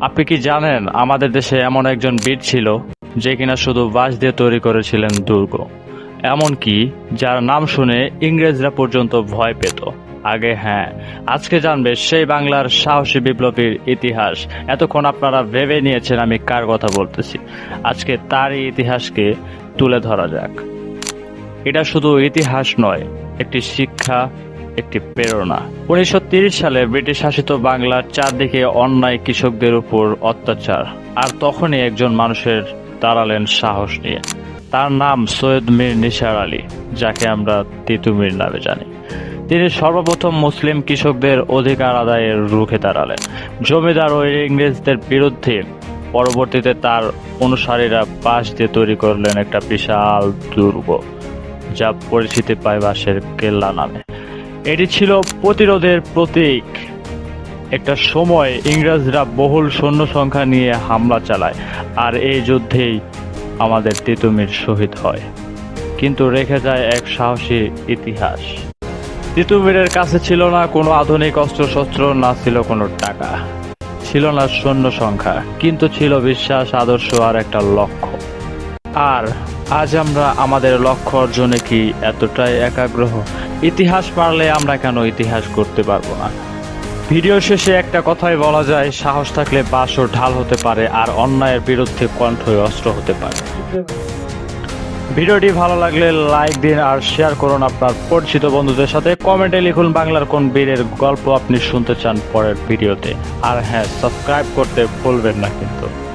আপনি কি জানেন আমাদের দেশে এমন একজন বীর ছিল যে কিনা শুধু বাঁশ দিয়ে তৈরি করেছিলেন দুর্গ? এমনকি যার নাম শুনে ইংরেজরা পর্যন্ত ভয় পেত। আগে হ্যাঁ আজকে জানবে সেই বাংলার সাহসী বিপ্লবীর ইতিহাস। এতক্ষণ আপনারা ভেবে নিয়েছেন আমি কার কথা বলতেছি। আজকে তারই ইতিহাসকে তুলে ধরা যাক। এটা শুধু ইতিহাস নয়, একটি শিক্ষা একটি প্রেরণা। উনিশশো সালে ব্রিটিশ শাসিত বাংলার চারদিকে অন্যায় কৃষকদের উপর অত্যাচার, আর তখনই একজন মানুষের দাঁড়ালেন সাহস নিয়ে। তার নাম সৈয়দ মীর নিসার আলী, যাকে আমরা তিতুমির নামে জানি। তিনি সর্বপ্রথম মুসলিম কৃষকদের অধিকার আদায়ের রুখে দাঁড়ালেন। জমিদার ও ইংরেজদের বিরুদ্ধে পরবর্তীতে তার অনুসারীরা বাঁশ দিয়ে তৈরি করলেন একটা বিশাল দুর্গ, যা পরিচিতি পায় বাঁশের কেল্লা নামে। এটি ছিল প্রতিরোধের প্রতীক। একটা সময় ইংরেজরা বহুল সৈন্য সংখ্যা নিয়ে হামলা চালায়, আর এই যুদ্ধেই আমাদের তিতুমির শহীদ হয়। কিন্তু রেখে যায় এক সাহসী ইতিহাস। তিতুমিরের কাছে ছিল না কোনো আধুনিক অস্ত্রশস্ত্র, না ছিল কোনো টাকা। ছিল না সৈন্য সংখ্যা, কিন্তু ছিল বিশ্বাস, আদর্শ, আর একটা লক্ষ্য। আর আজ আমরা আমাদের লক্ষ্য অর্জনে কি এতটাই একাগ্রহ? ইতিহাস পারলে আমরা কেন ইতিহাস করতে পারব না? ভিডিও শেষে একটা কথাই বলা যায়, সাহস থাকলে বাঁশও ঢাল হতে পারে আর অন্যায়ের বিরুদ্ধে কণ্ঠই অস্ত্র হতে পারে। ভিডিওটি ভালো লাগলে লাইক দিন আর শেয়ার করুন আপনার পরিচিত বন্ধুদের সাথে। কমেন্টে লিখুন বাংলার কোন বীরের গল্প আপনি শুনতে চান পরের ভিডিওতে। আর হ্যাঁ সাবস্ক্রাইব করতে ভুলবেন না কিন্তু।